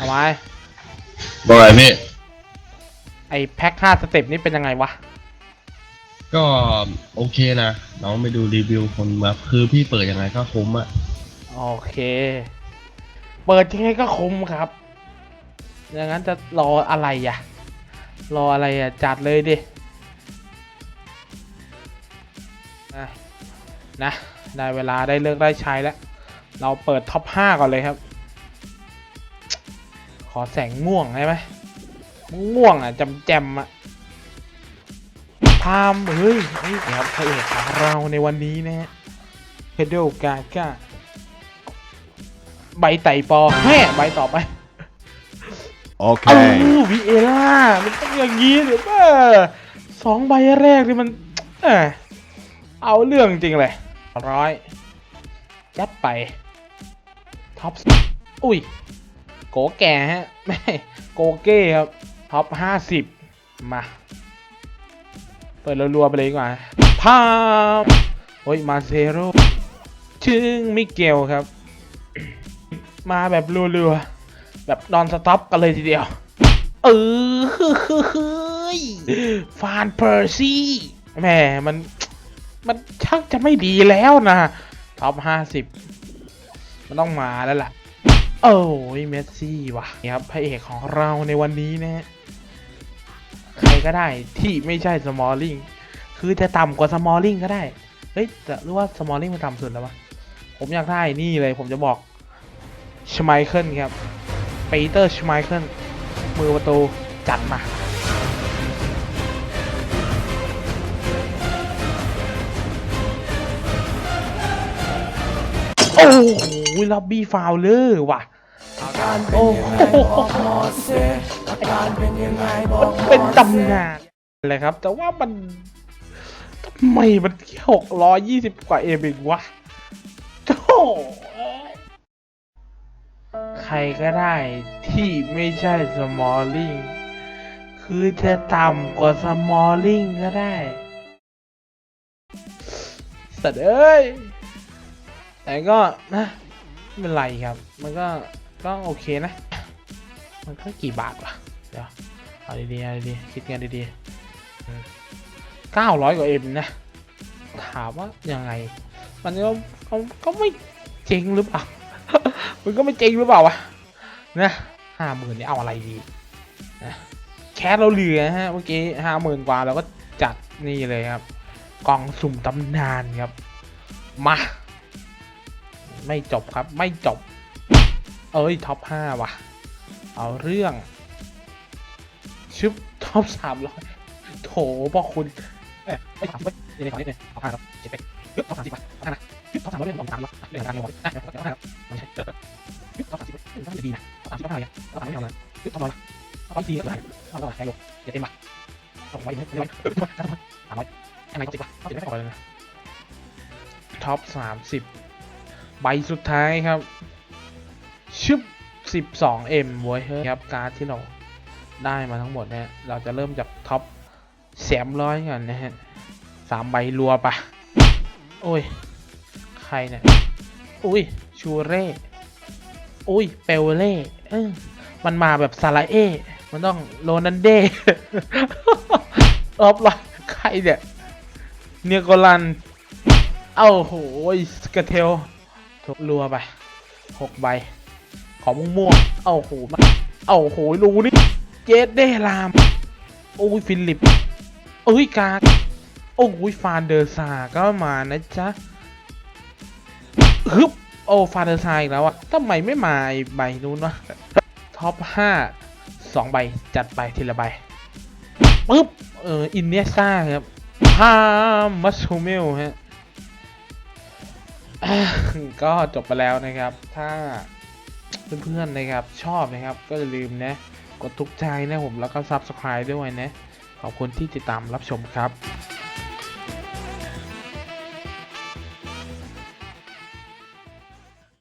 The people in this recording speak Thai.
ทำไมบอกอะไรพี่ ไอแพ็คห้าสเต็ปนี่เป็นยังไงวะ ก็โอเคนะน้องไปดูรีวิวคนแบบคือพี่เปิดยังไงก็คุ้มอะโอเค เปิดยังไงก็คุ้มครับอย่างนั้นจะรออะไรอะ รออะไรอะ จัดเลยดินะนะ ได้เวลาได้เลิกได้ใช้แล้ว เราเปิดท็อป 5 ก่อนเลยครับ ขอแสงม่วงได้ไหมม่วงอะจำแจมๆอะพามเฮ้ยนี่ครับพระเอกของเราในวันนี้นะฮะเพโดกาก้าใบไต่ปอแม่ใบต่อไปเอ Okay. อวิเอล่ามันต้องอย่างนี้หรือเปล่าสองใบแรกนี่มัน เออเอาเรื่องจริงเลยร้อยยัดไปท็อปอุ้ย โกแก่ฮะไม่โกเก้ครับท็อปห้าสิบมา เปิดรัวๆไปเลยดีกว่าพามโอ้ยมาเซโร่ชึงมิเกลครับ มาแบบรัวๆแบบนอนสต็อปกันเลยทีเดียว เออเฮ้ยฟานเพอร์ซี่แหมมันมันชักจะไม่ดีแล้วนะท็อปห้าสิบมันต้องมาแล้วล่ะ โอ้ยเมสซี่ว่ะนี่ครับพระเอกของเราในวันนี้นะฮะใครก็ได้ที่ไม่ใช่สมอลลิงคือจะต่ำกว่าสมอลลิงก็ได้ เฮ้ยแต่รู้ว่าสมอลลิงมันต่ำสุดแล้ววะผมอยากได้นี่เลยผมจะบอกชไมเคิลครับปีเตอร์ชไมเคิลมือประตูจัดมาโอ้ โหล็อบบี้ฟาวเลอร์ว่ะโอ้โหมันเป็นตำนานเลยครับ แต่ว่ามันทำไมมันแค่หกร้อยยี่สิบกว่าเอเองวะโธ่เอ้ยใครก็ได้ที่ไม่ใช่สมอลลิงคือจะต่ำกว่าสมอลลิงก็ได้สัตว์เอ้ยแต่ก็นะ ไม่เป็นไรครับ มันก็ก็โอเคนะ มันก็กี่บาทวะเดี๋ยวเอาดีๆเอาดีๆคิดกันดีๆเก้าร้อยกว่าเอ็มนะ ถามว่ายังไง มันก็ก็ก็ไม่เจ๊งหรือเปล่า มันก็ไม่เจ๊งหรือเปล่าวะนะห้าหมื่นนี่เอาอะไรดีนะแคสเราเหลือฮะเมื่อกี้ห้าหมื่นกว่าเราก็จัดนี่เลยครับ กล่องสุ่มตำนานครับ มา ไม่จบครับ ไม่จบ เอ้ยท็อปห้าว่ะ เอาเรื่องชึบท็อปสามร้อยโถพ่อคุณเอ้ยไม่ถามไม่นี่นี่ขอนิดนึงท็อปห้าครับเจ็ดไปยึดท็อปสามสิบไปท็อปห้านะยึดท็อปสามร้อยเป็นสองสามละเรื่องการเงินหมดนะเดี๋ยวเดี๋ยวท็อปห้าครับไม่ใช่เจอยึดท็อปสามสิบมันจะดีนะท็อปสามสิบท็อปห้าเนี่ท็อปสามไม่เอาเลยยึดท็อปร้อยละท็อปสี่ก็ได้ท็อปร้อยแค่โลเจ็ดเต็มมาท็อปไว้ไม่ไว้สามร้อยแค่ไหนท็อปสิบวะท็อปสิบไม่พอเลยนะท็อปสามสิบ ใบสุดท้ายครับ ชึบ 12M เว้ยเฮ้ยครับการ์ดที่เราได้มาทั้งหมดเนี่ยเราจะเริ่มจากท็อปแสมร้อยก่อนนะฮะสามใบรัวปะโอ้ย ใครเนี่ยอุ้ย ชูเร่อุ้ย เปลเล่เออมันมาแบบซาลาเอ มันต้องโรนันเดออฟไลน์ใครเนี่ย เนียโกลัน เอ้าโหยสกเทล รัวไปหกใบ ขอม่วงม่วงๆเอ้าโหมาเอ้าโหรูนี่เจดเดลาม โอ้ยฟิลิปเอ้ยกาโอ้ยฟานเดอร์ซาก็มานะจ๊ะฮึบโอ้ฟานเดอร์ซาอีกแล้วอะทำไมไม่มาใบนู้นวะท็อปห้าสองใบจัดไปทีละใบปึ๊บเอออินเนซ่าครับพามัชเมลฮะอะ ก็จบไปแล้วนะครับ ถ้าเพื่อนๆนะครับชอบนะครับ ก็อย่าลืมนะ กดทุกใจนะผมแล้วก็ซับสไคร b e ด้วยนะ ขอบคุณที่ติดตามรับชมครับ